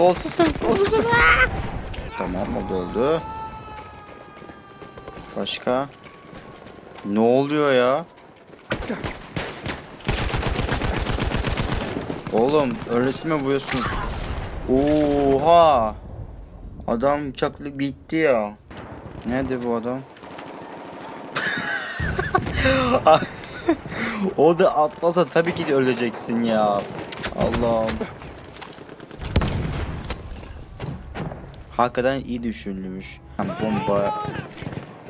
Kolsuzum, kolsuzum. tamam o da öldü. Başka? Ne oluyor ya? Oğlum öylesi mi vuruyorsunuz? Oha! Adam bıçaklı bitti ya. Nerede bu adam? o da atlasa tabii ki de öleceksin ya. Allah'ım. Hakikaten iyi düşünülmüş. Bomba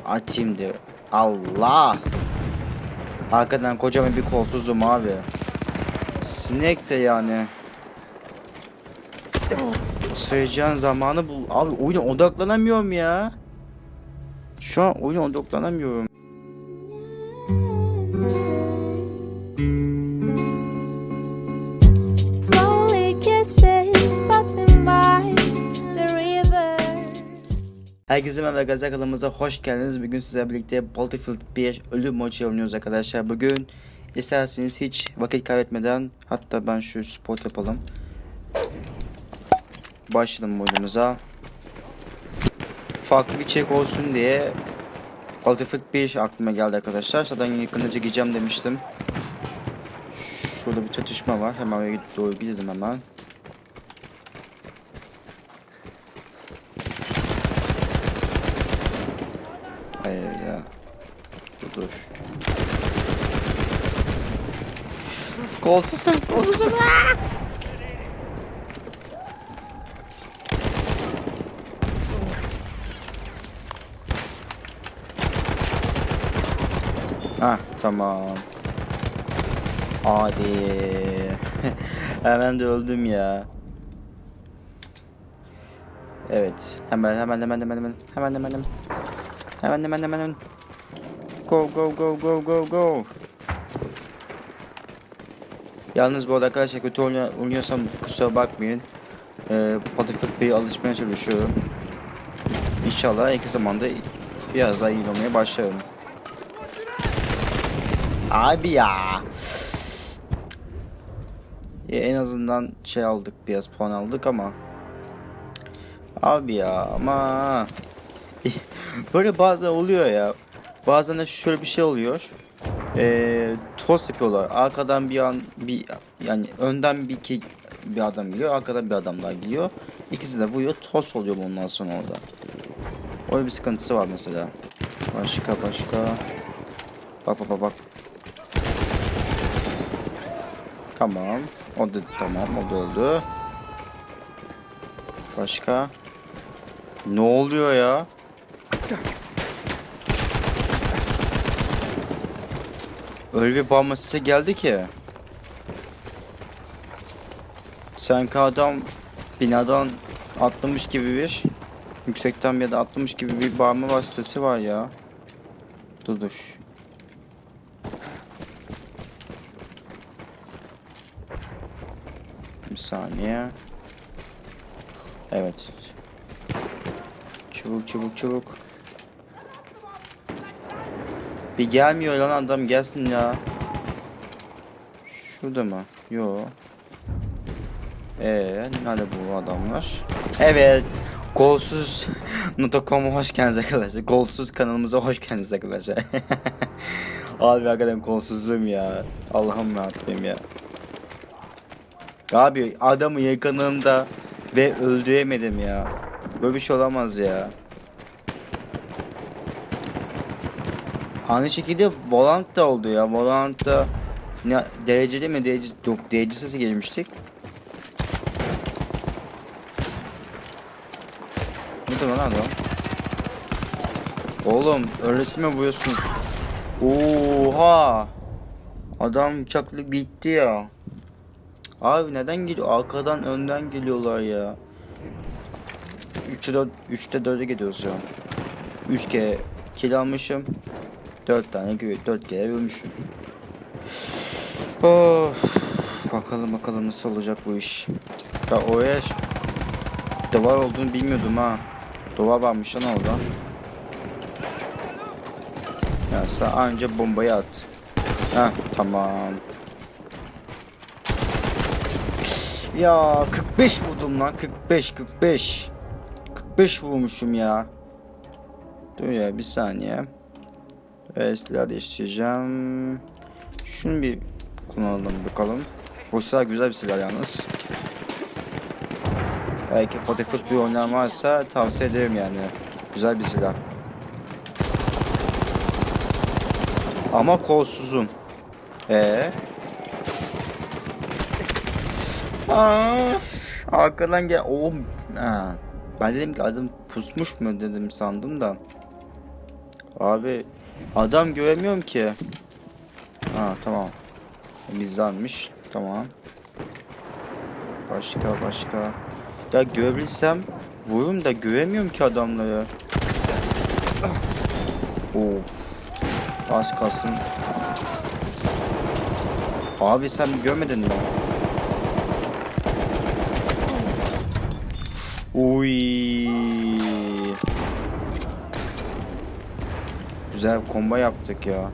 atayım diye. Allah! Hakikaten kocaman bir kolsuzum abi. Sinek de yani. Sayacağın zamanı bul. Abi oyuna odaklanamıyorum ya. Şu an oyuna odaklanamıyorum. Herkese merhaba arkadaşlar kanalımıza hoş geldiniz. Bugün sizlerle birlikte Battlefield 1 ölüm maçı oynuyoruz arkadaşlar. Bugün isterseniz hiç vakit kaybetmeden hatta ben şu spot yapalım. Başlayalım oyunumuza. Farklı bir çek olsun diye Battlefield 1 aklıma geldi arkadaşlar. Zaten yakında çekeceğim demiştim. Şurada bir çatışma var. Hemen doğru gidelim hemen. Hayır ya. Dur dur. Kolsuzum, kolsuzum. Ha tamam. Hadi. hemen de öldüm ya. Evet. Hemen hemen hemen hemen hemen hemen hemen hemen. Hemen hemen hemen hemen. Go go go go go go. Yalnız bu arada arkadaşlar kötü oynuyor, oynuyorsam kusura bakmayın. Ee, Battlefield 1'e alışmaya çalışıyorum. İnşallah yakın zamanda biraz daha iyi olmaya başlarım. Abi ya. Ya en azından şey aldık biraz puan aldık ama. Abi ya ama. Böyle bazen oluyor ya. Bazen de şöyle bir şey oluyor. Ee, tost yapıyorlar. Arkadan bir an bir yani önden bir iki bir adam geliyor, arkadan bir adam daha geliyor. İkisi de vuruyor, tost oluyor bundan sonra orada. Öyle bir sıkıntısı var mesela. Başka başka. Bak bak bak bak. Tamam. O da tamam, o da öldü. Başka. Ne oluyor ya? Öyle bir bağırma sesi geldi ki. Sanki adam binadan atlamış gibi bir yüksekten bir yere atlamış gibi bir bağırma sesi var ya. Dur. Bir saniye. Evet. Çabuk çabuk çabuk. Bir gelmiyor lan adam gelsin ya. Şurada mı? Yo. Ee, nerede bu adamlar? Evet. Golsuz Notocom'a hoş geldiniz arkadaşlar. Golsuz kanalımıza hoş geldiniz arkadaşlar. Abi hakikaten golsuzum ya. Allah'ım rahatlayayım ya. Abi adamı yakınımda ve öldüremedim ya. Böyle bir şey olamaz ya. Aynı şekilde Volant da oldu ya. Volant'ta ne dereceli mi derece yok derecesiz gelmiştik. Ne diyor lan adam? Oğlum öylesi mi vuruyorsunuz? Oha! Adam bıçaklı bitti ya. Abi neden geliyor? Arkadan önden geliyorlar ya. 3'te 4 3'te 4'e gidiyoruz ya. 3 kere kill almışım. 4 tane gö 4 kere ölmüşüm. Of. Bakalım bakalım nasıl olacak bu iş. Ya oraya duvar olduğunu bilmiyordum ha. Duvar varmış lan orada. Ya sen anca bombayı at. Ha tamam. Ya 45 vurdum lan 45 45. 45 vurmuşum ya. Dur ya bir saniye. Evet silah değiştireceğim. Şunu bir kullanalım bakalım. Bu silah güzel bir silah yalnız. Belki Battlefield bir oynayan varsa tavsiye ederim yani. Güzel bir silah. Ama kolsuzum. Ee? Aa, arkadan gel. Oğlum. Ha. Ben dedim ki adam pusmuş mu dedim sandım da. Abi adam göremiyorum ki. Ha tamam. Bizdenmiş. Tamam. Başka başka. Ya görebilsem vururum da göremiyorum ki adamları. Of. Az kalsın. Abi sen görmedin mi? Uy. Güzel bir combo yaptık ya.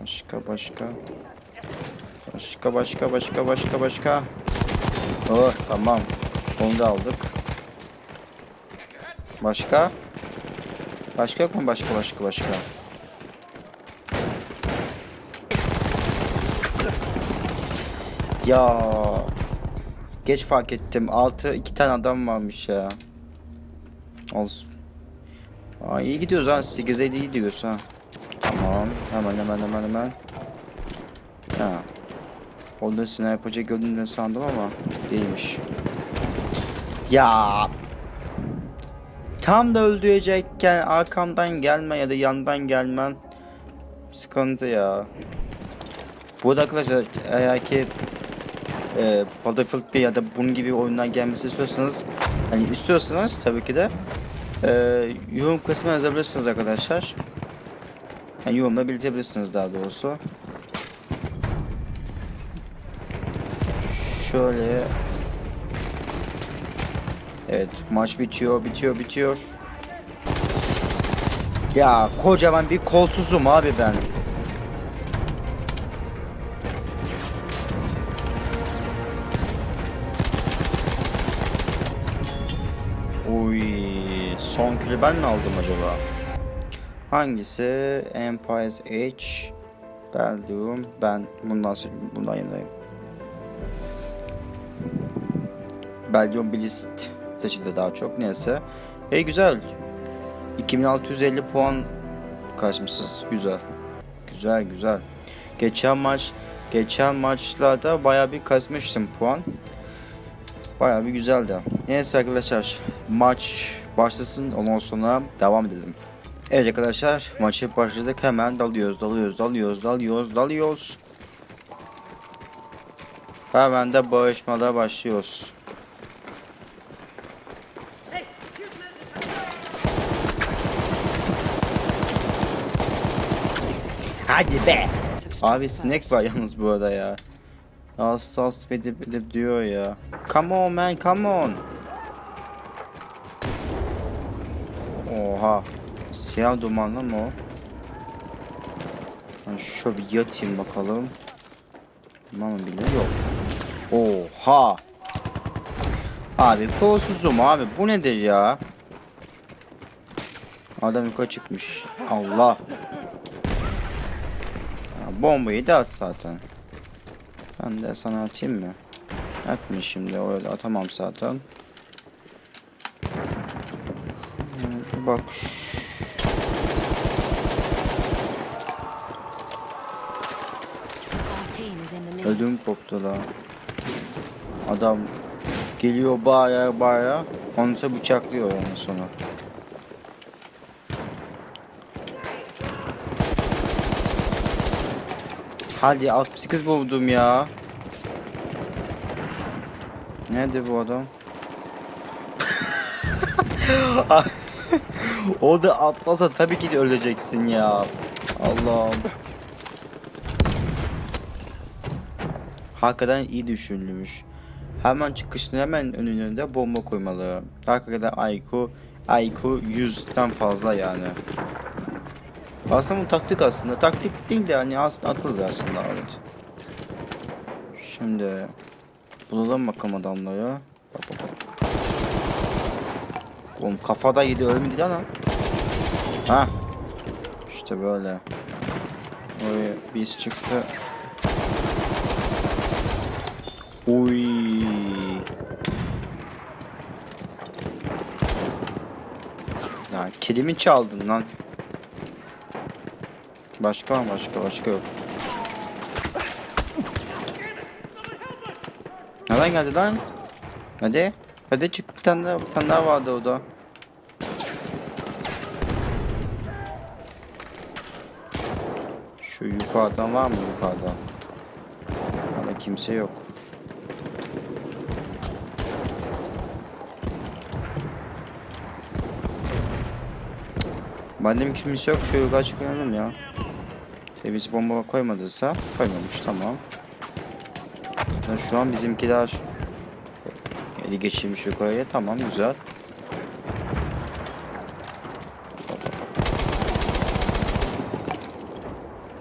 Başka başka. Başka başka başka başka başka. Oh tamam. Onu da aldık. Başka? Başka yok mu? Başka başka başka. Ya geç fark ettim. Altı iki tane adam varmış ya. Olsun. Aa, iyi gidiyoruz ha. 8'e iyi gidiyoruz ha. Tamam. Hemen hemen hemen hemen. Ha. Orada sniper'cı gördüm ne sandım ama değilmiş. Ya. Tam da öldürecekken arkamdan gelme ya da yandan gelmen sıkıntı ya. Bu arada arkadaşlar eğer ki e, Battlefield 1 ya da bunun gibi oyunlar gelmesi istiyorsanız hani istiyorsanız tabii ki de e, yorum kısmına yazabilirsiniz arkadaşlar. Yani yorumla belirtebilirsiniz daha doğrusu. Şöyle Evet maç bitiyor bitiyor bitiyor. Ya kocaman bir kolsuzum abi ben. Kili ben mi aldım acaba? Hangisi? Empire's Edge. Belgium. Ben bundan sonra bundan yanındayım. Belgium Blist seçildi daha çok. Neyse. E güzel. 2650 puan kaçmışız. Güzel. Güzel güzel. Geçen maç geçen maçlarda baya bir kasmıştım puan. Baya bir güzeldi. Neyse arkadaşlar maç başlasın ondan sonra devam edelim. Evet arkadaşlar maçı başladık hemen dalıyoruz dalıyoruz dalıyoruz dalıyoruz dalıyoruz. Hemen de bağışmada başlıyoruz. Hadi be. Abi sinek var yalnız bu arada ya. As as edip edip diyor ya. Come on man come on. Oha. Siyah dumanlı mı o? Ben şöyle bir yatayım bakalım. Tamam bile yok. Oha. Abi kolsuzum abi bu nedir ya? Adam yukarı çıkmış. Allah. Ya, bombayı da at zaten. Ben de sana atayım mı? Atma şimdi öyle atamam zaten. Ee, Bak. Ödüm koptu la. Adam geliyor baya baya. Onu da bıçaklıyor yani sonra. Hadi 68 buldum ya. Nerede bu adam? o da atlasa tabii ki de öleceksin ya. Allah'ım. Hakikaten iyi düşünülmüş. Hemen çıkışın hemen önünde bomba koymalı. Hakikaten IQ, IQ 100'den fazla yani. Aslında bu taktik aslında. Taktik değil de hani aslında akıllı aslında evet. Şimdi bulalım bakalım adamları. Bak bak bak. Oğlum kafada yedi ölmedi lan. ha. İşte böyle. Oraya biz çıktı. Uy. Ya kelimi çaldın lan. Başka mı başka başka yok. Nereden geldi lan? Hadi. Hadi çık bir tane daha, bir tane daha vardı orada. Şu yukarıdan var mı yukarıda? Hala kimse yok. Madem kimse yok şöyle yukarı çıkayalım ya. Temiz bomba koymadıysa koymamış tamam. Şu an bizimkiler eli geçirmiş yukarıya tamam güzel.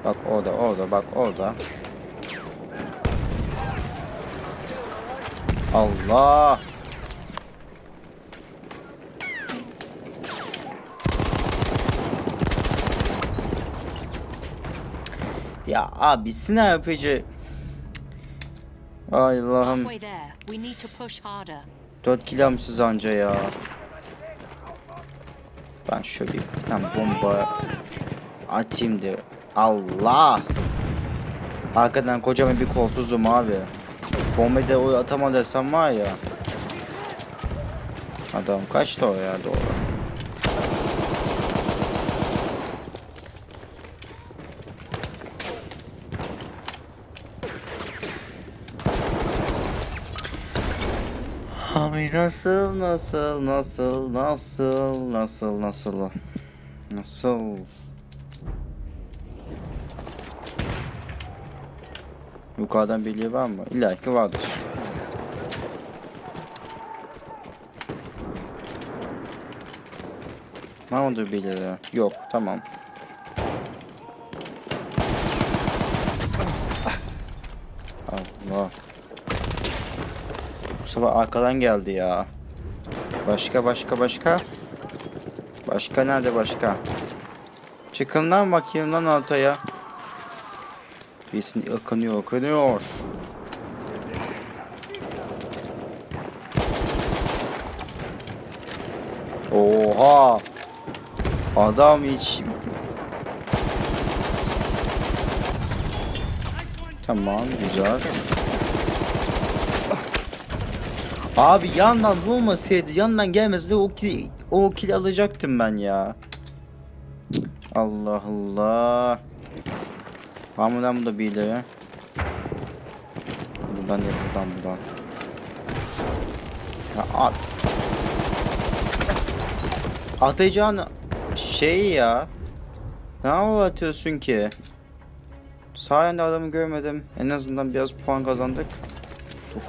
Bak orada orada bak orada. Allah. Ya abi sniper'cı. Ay Allah'ım. Halfway there. We need to push harder. 4 kilo almışız anca ya. Ben şöyle bir tane bomba atayım da. Allah. Arkadan kocaman bir kolsuzum abi. Bombayı da o atama desem var ya. Adam kaçtı o ya doğru. Abi nasıl nasıl nasıl nasıl nasıl nasıl nasıl Yukarıdan birliği var mı? İlla ki vardır. Var mıdır birileri? Yok tamam. Allah. Sefer arkadan geldi ya. Başka başka başka. Başka nerede başka? Çıkın lan bakayım lan ortaya. Birisini akınıyor akınıyor. Oha. Adam hiç Tamam güzel. Abi yandan vurmasaydı yandan gelmeseydi o kill, o kill alacaktım ben ya. Allah Allah. Var mı lan burada birileri? Buradan değil buradan buradan. Ya abi. Atacağın şey ya. Ne atıyorsun ki? Sayende adamı görmedim. En azından biraz puan kazandık.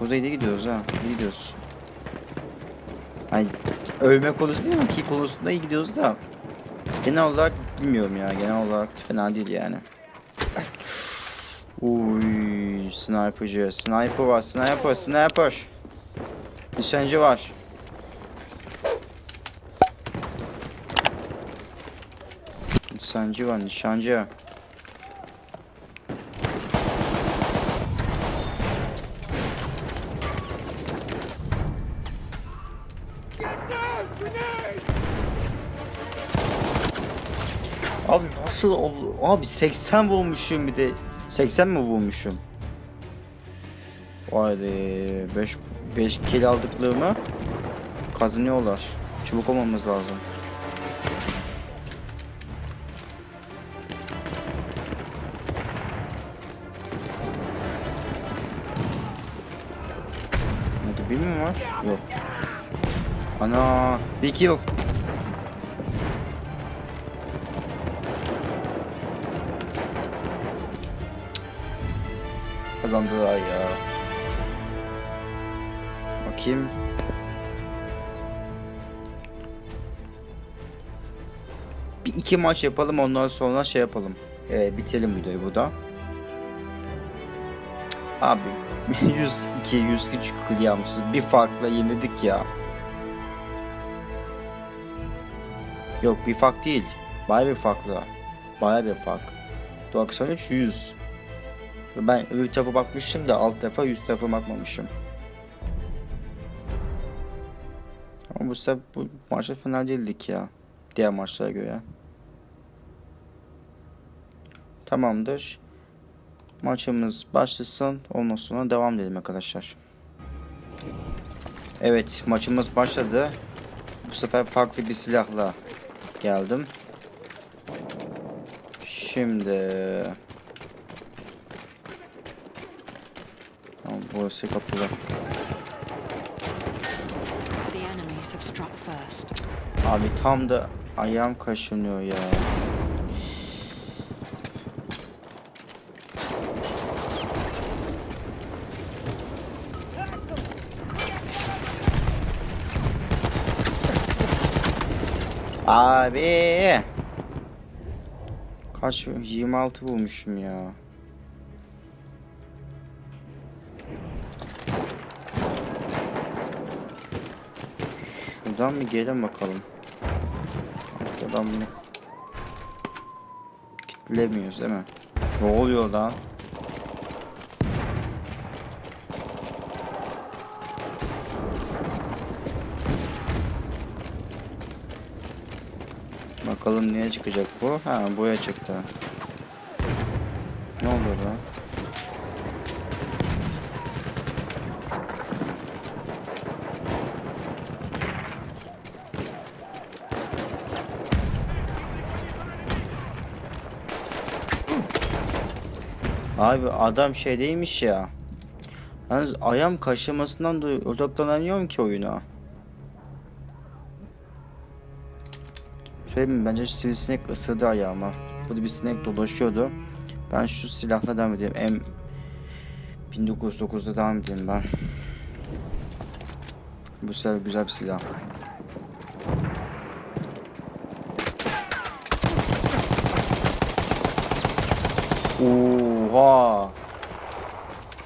9'a 7 gidiyoruz ha. İyi gidiyoruz. Hani övme konusu değil mi? Ki konusunda iyi gidiyoruz da. Genel olarak bilmiyorum ya. Genel olarak fena değil yani. Uy, sniper'cı. Sniper var, sniper, sniper. Nişancı var. Nişancı var, nişancı. Nasıl? Abi 80 vurmuşum bir de. 80 mi vurmuşum? Vay be 5 5 kill aldıklarımı kazanıyorlar. Çabuk olmamız lazım. Burada bir mi var? Yok. Ana bir kill. Kazandılar ya. Bakayım. Bir iki maç yapalım ondan sonra şey yapalım. Ee, bitirelim videoyu burada. Abi 102 103 kill yapmışız. Bir farkla yenildik ya. Yok bir fark değil. Baya bir farklı. Baya bir fark. 93 100. Ben öbür tarafa bakmışım da alt tarafa 100 tarafa bakmamışım. Ama bu sefer bu maçta fena değildik ya. Diğer maçlara göre. Tamamdır. Maçımız başlasın. Ondan sonra devam edelim arkadaşlar. Evet maçımız başladı. Bu sefer farklı bir silahla geldim. Şimdi... Struck first. Abi tam da ayağım kaşınıyor ya. Abi. Kaç 26 bulmuşum ya. Şuradan bir gelin bakalım. Buradan bunu kitlemiyoruz değil mi? Ne oluyor lan? Bakalım niye çıkacak bu? Ha boya çıktı. Ne oluyor lan? Abi adam şey değilmiş ya. Yalnız ayağım kaşımasından dolayı odaklanamıyorum ki oyuna. Söyleyeyim mi? Bence sivrisinek ısırdı ayağıma. Burada bir sinek dolaşıyordu. Ben şu silahla devam edeyim. M 1909'da devam edeyim ben. Bu silah güzel bir silah. Oha!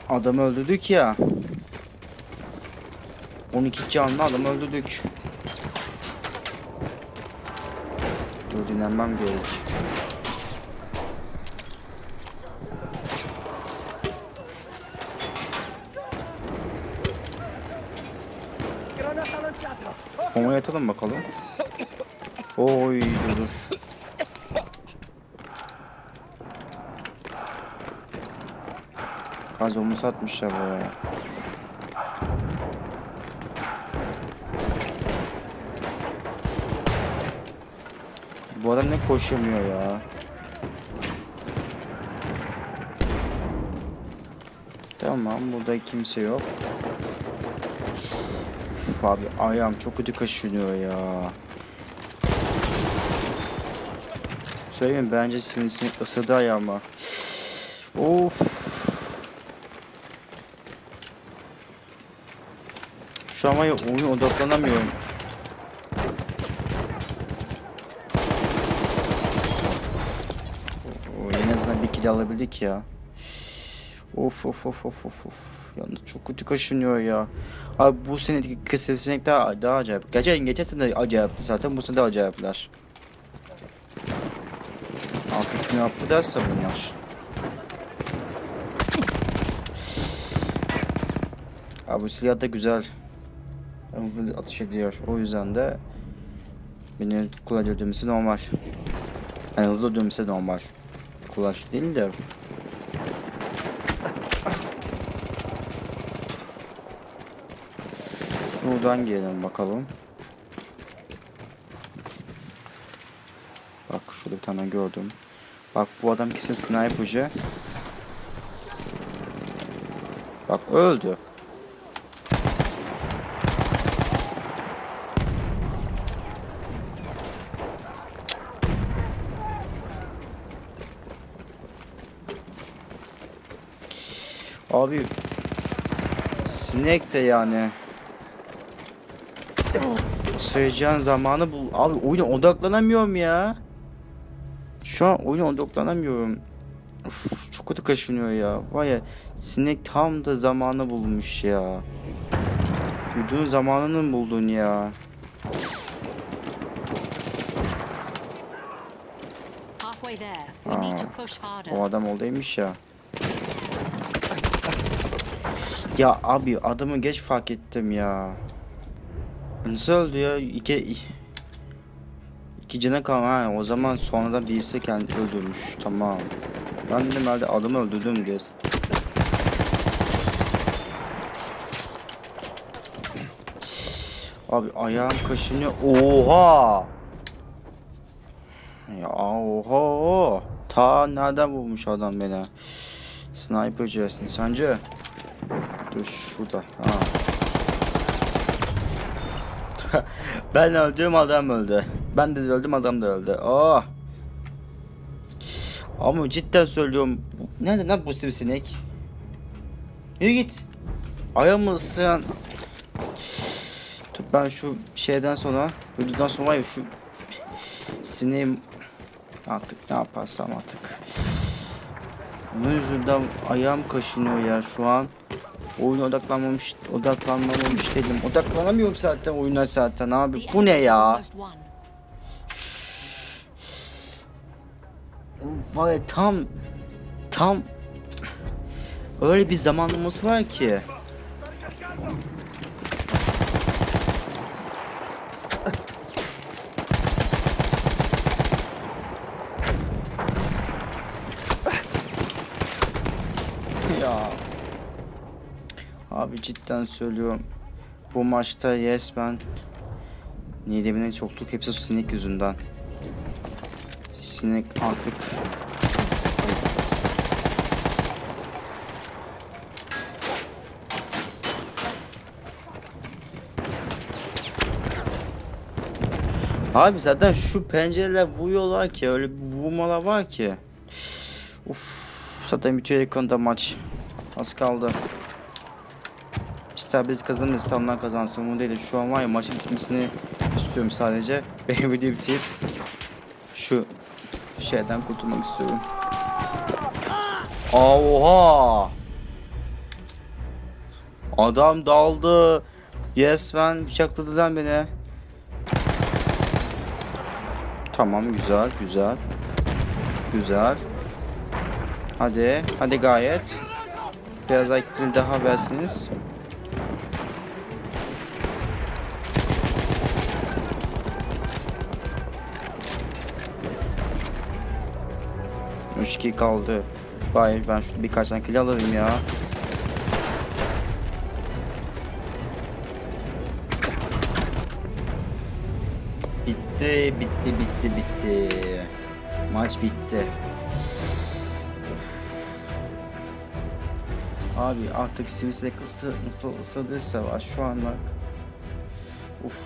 Adamı öldürdük ya. 12 canlı adamı öldürdük. Dur dinlenmem gerek. Ona yatalım bakalım. Oy dur dur. Gazomu satmışlar buraya. Bu adam ne koşamıyor ya. Tamam burada kimse yok. Uf abi ayağım çok kötü kaşınıyor ya. Söyleyeyim bence sivrisinek ısırdı ayağıma. Of. Şu an var odaklanamıyorum. O, en azından bir kill alabildik ya. Of of of of of of. Yalnız çok kötü kaşınıyor ya. Abi bu senedeki kısır sinek daha, daha acayip. Geçen, geçen sene acayipti zaten bu sene de acayipler. Artık ne yaptı derse bunlar. Abi bu silah da güzel. Hızlı atış ediyor. O yüzden de beni kolay öldürmesi normal. Yani hızlı öldürmesi normal. Kolay değil de. Şuradan gelelim bakalım. Bak şurada bir tane gördüm. Bak bu adam kesin sniper'cı. Bak öldü. Abi sinek de yani Söyleyeceğin zamanı bul. Abi oyuna odaklanamıyorum ya. Şu an oyuna odaklanamıyorum. Uf, çok kötü kaşınıyor ya. Vay ya sinek tam da zamanı bulmuş ya. Uyuduğun zamanını mı buldun ya? Aa. O adam oradaymış ya. Ya abi adamı geç fark ettim ya. Nasıl öldü ya? İki, iki cana kal ha o zaman sonradan birisi kendi öldürmüş tamam. Ben dedim herhalde adamı öldürdüm diye. Abi ayağım kaşınıyor. Oha! Ya oha! Ta nereden bulmuş adam beni? Sniperci, nişancı. Şurada. Ha. ben öldüm adam öldü. Ben de öldüm adam da öldü. Oh. Ama cidden söylüyorum. Nerede lan bu sivrisinek? Yürü git. Ayağımı ısıran. Ben şu şeyden sonra, videodan sonra ya şu sineğim artık ne yaparsam artık. Bunun yüzünden ayağım kaşınıyor ya şu an. Oyuna odaklanmamış, odaklanmamış dedim. Odaklanamıyorum zaten oyuna zaten abi. Bu ne ya? ya tam tam öyle bir zamanlaması var ki. ya. Abi cidden söylüyorum. Bu maçta yes ben Nidemine çokluk hepsi sinek yüzünden. Sinek artık Abi zaten şu pencereler vuruyorlar ki öyle bir vurmalar var ki. Uf, zaten bitiyor yakında maç. Az kaldı. İster biz kazanırız ister onlar kazansın bunu değil. Şu an var ya maçın bitmesini istiyorum sadece. Benim videoyu bitirip şu şeyden kurtulmak istiyorum. Aa, Oha! Adam daldı. Yes man bıçakladı lan beni. Tamam güzel güzel. Güzel. Hadi hadi gayet. Biraz daha daha versiniz. Üç kill kaldı. Hayır ben şurada birkaç tane kill alırım ya. Bitti, bitti, bitti, bitti. Maç bitti. Abi artık sivrisinek ısı, nasıl ısırdıysa var şu an bak. Uf.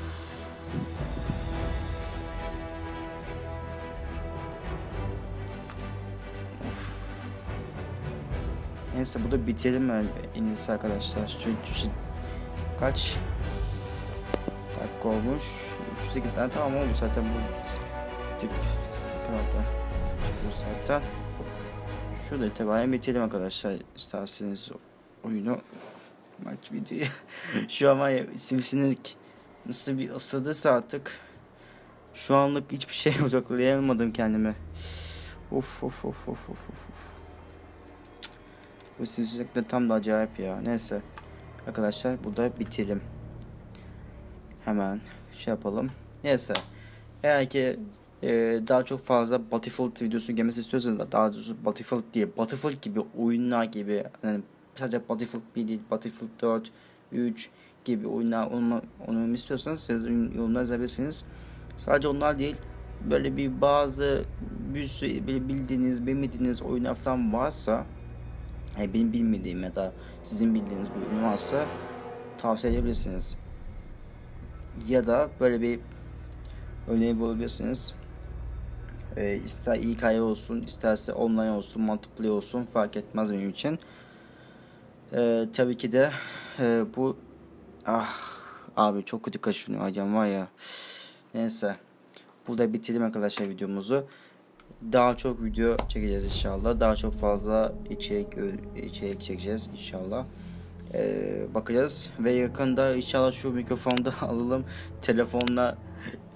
Neyse burada bitirelim mi en iyisi arkadaşlar. Çünkü kaç dakika olmuş? 3'te tane tamam oldu zaten bu tip kanalda. Bu zaten. Şurada itibaren bitirelim arkadaşlar. İsterseniz oyunu maç videoyu. Şu an sivrisinek nasıl bir ısırdıysa artık şu anlık hiçbir şey odaklayamadım kendime. Of of of of of of. Bu sivrisinek de tam da acayip ya. Neyse. Arkadaşlar burada bitirelim. Hemen şey yapalım. Neyse. Eğer ki e, daha çok fazla Battlefield videosu gelmesi istiyorsanız da daha doğrusu Battlefield diye Battlefield gibi oyunlar gibi yani sadece Battlefield 1 değil Battlefield 4, 3 gibi oyunlar onu istiyorsanız siz yorumlar yazabilirsiniz. Sadece onlar değil böyle bir bazı bir sürü bildiğiniz bilmediğiniz oyunlar falan varsa yani benim bilmediğim ya da sizin bildiğiniz bir oyun varsa tavsiye edebilirsiniz ya da böyle bir örneği bulabilirsiniz. Ee, ister hikaye olsun, isterse online olsun, multiplayer olsun fark etmez benim için. Ee, tabii ki de e, bu ah abi çok kötü kaşınıyor hocam ya. Neyse. Burada bitirelim arkadaşlar videomuzu. Daha çok video çekeceğiz inşallah. Daha çok fazla içerik içerik çekeceğiz inşallah. Ee, bakacağız ve yakında inşallah şu mikrofonu da alalım. Telefonla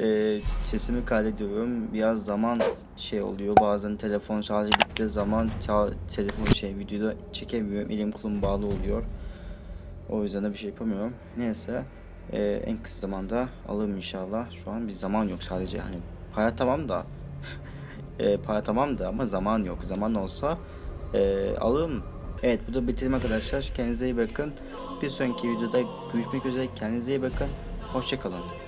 e, sesimi kaydediyorum. Biraz zaman şey oluyor. Bazen telefon şarjı bittiği zaman telefon şey videoda çekemiyorum. Elim kolum bağlı oluyor. O yüzden de bir şey yapamıyorum. Neyse e, en kısa zamanda alırım inşallah. Şu an bir zaman yok sadece. Hani para tamam da e, para tamam da ama zaman yok. Zaman olsa e, alırım. Evet bu da bitirim arkadaşlar. Kendinize iyi bakın. Bir sonraki videoda görüşmek üzere. Kendinize iyi bakın. Hoşçakalın.